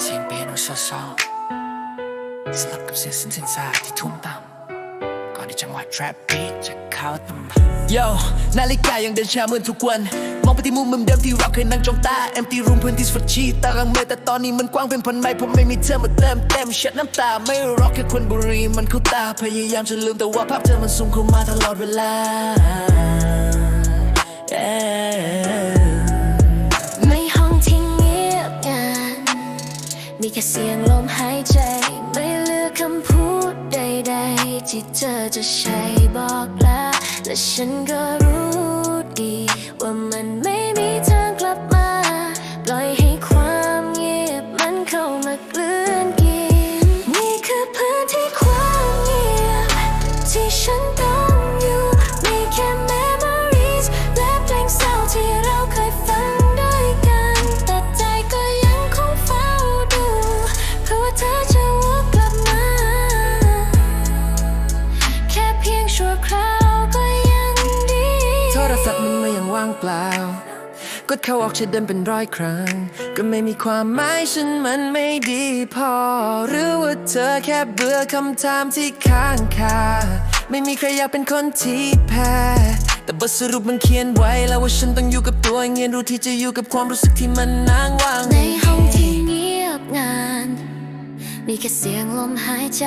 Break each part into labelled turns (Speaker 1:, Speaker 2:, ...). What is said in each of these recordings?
Speaker 1: เสียงเปียโนซอๆสลับกับเสียงซินเซนซาที่ทุ่มต่ำก่อนที่จังหวะ trap beat จะเข้าต่ำ Yo นาฬิกายังเดินช้าเหมือนทุกวัน มองไปที่มุมมุมเดิมที่เราเคยนั่งจ้องตา empty room พื้นที่สดชีตารางเมตแต่ตอนนี้มันกว้างเป็นพันไมล์ผมไม่มีเธอมาเติมเต็มเช็ดน้ำตา ไม่รอแค่คนบุรีมันเข้าตา พยายามจะลืมแต่ว่าภาพเธอมันซูมเข้ามาตลอดเวลา Yeah
Speaker 2: แค่เสียงลมหายใจ ไม่เหลือคำพูดใดๆ ที่เธอจะใช้บอกลาและฉันก็รู้ดีว่ามันไม่ ศัพ
Speaker 1: ท์มันมาอย่างว่างเปล่ากดเข้าออกใช้เดินเป็นร้อยครั้ง ก็ไม่มีความหมายฉันมันไม่ดีพอ หรือว่าเธอแค่เบื่อคำถามที่ค้างคา ไม่มีใครอยากเป็นคนที่แพ้แต่บทสรุปมันเขียนไว้แล้วว่าฉันต้องอยู่กับตัวเงียนรู้ที่จะอยู่กับความรู้สึกที่มันนางว่าง
Speaker 2: มีแค่เสียงลมหายใจ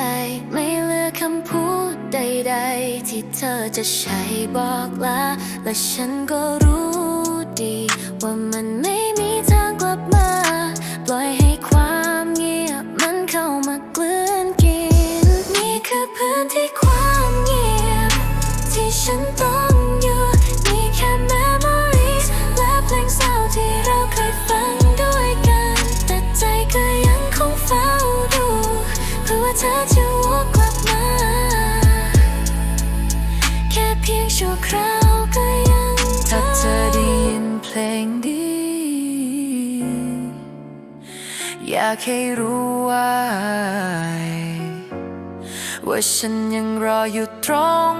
Speaker 2: ไม่เหลือคำพูดใด ๆ ที่เธอจะใช้บอกลาและฉันก็รู้ดี ว่ามันไม่ เธอจะวกกลับมา แค่เพียงชั่วคราวก็ยัง
Speaker 1: ถ้าเธอได้ยินเพลงดี อยากให้รู้ไว้ว่าฉันยังรออยู่ตรง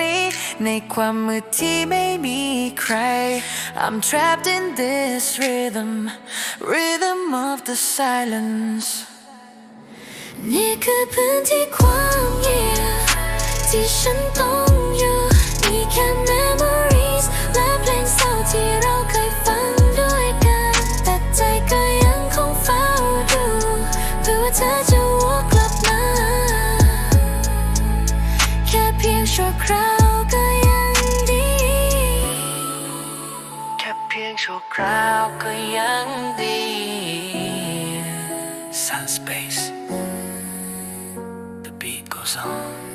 Speaker 1: นี้ ในความมืดที่ไม่มีใคร I'm trapped in this rhythm rhythm of the silence
Speaker 2: คือพื้นที่ความเงียบที่ฉันต้องอยู่มีแค่ memories และเพลงเศร้าที่เราเคยฟังด้วยกัน แต่ใจก็ยังคงเฝ้าดูเพื่อว่าเธอจะวกกลับมา แค่เพียงชั่วคราวก็ยังดี
Speaker 1: แค่เพียงชั่วคราวก็ยังดี Sun Space goes on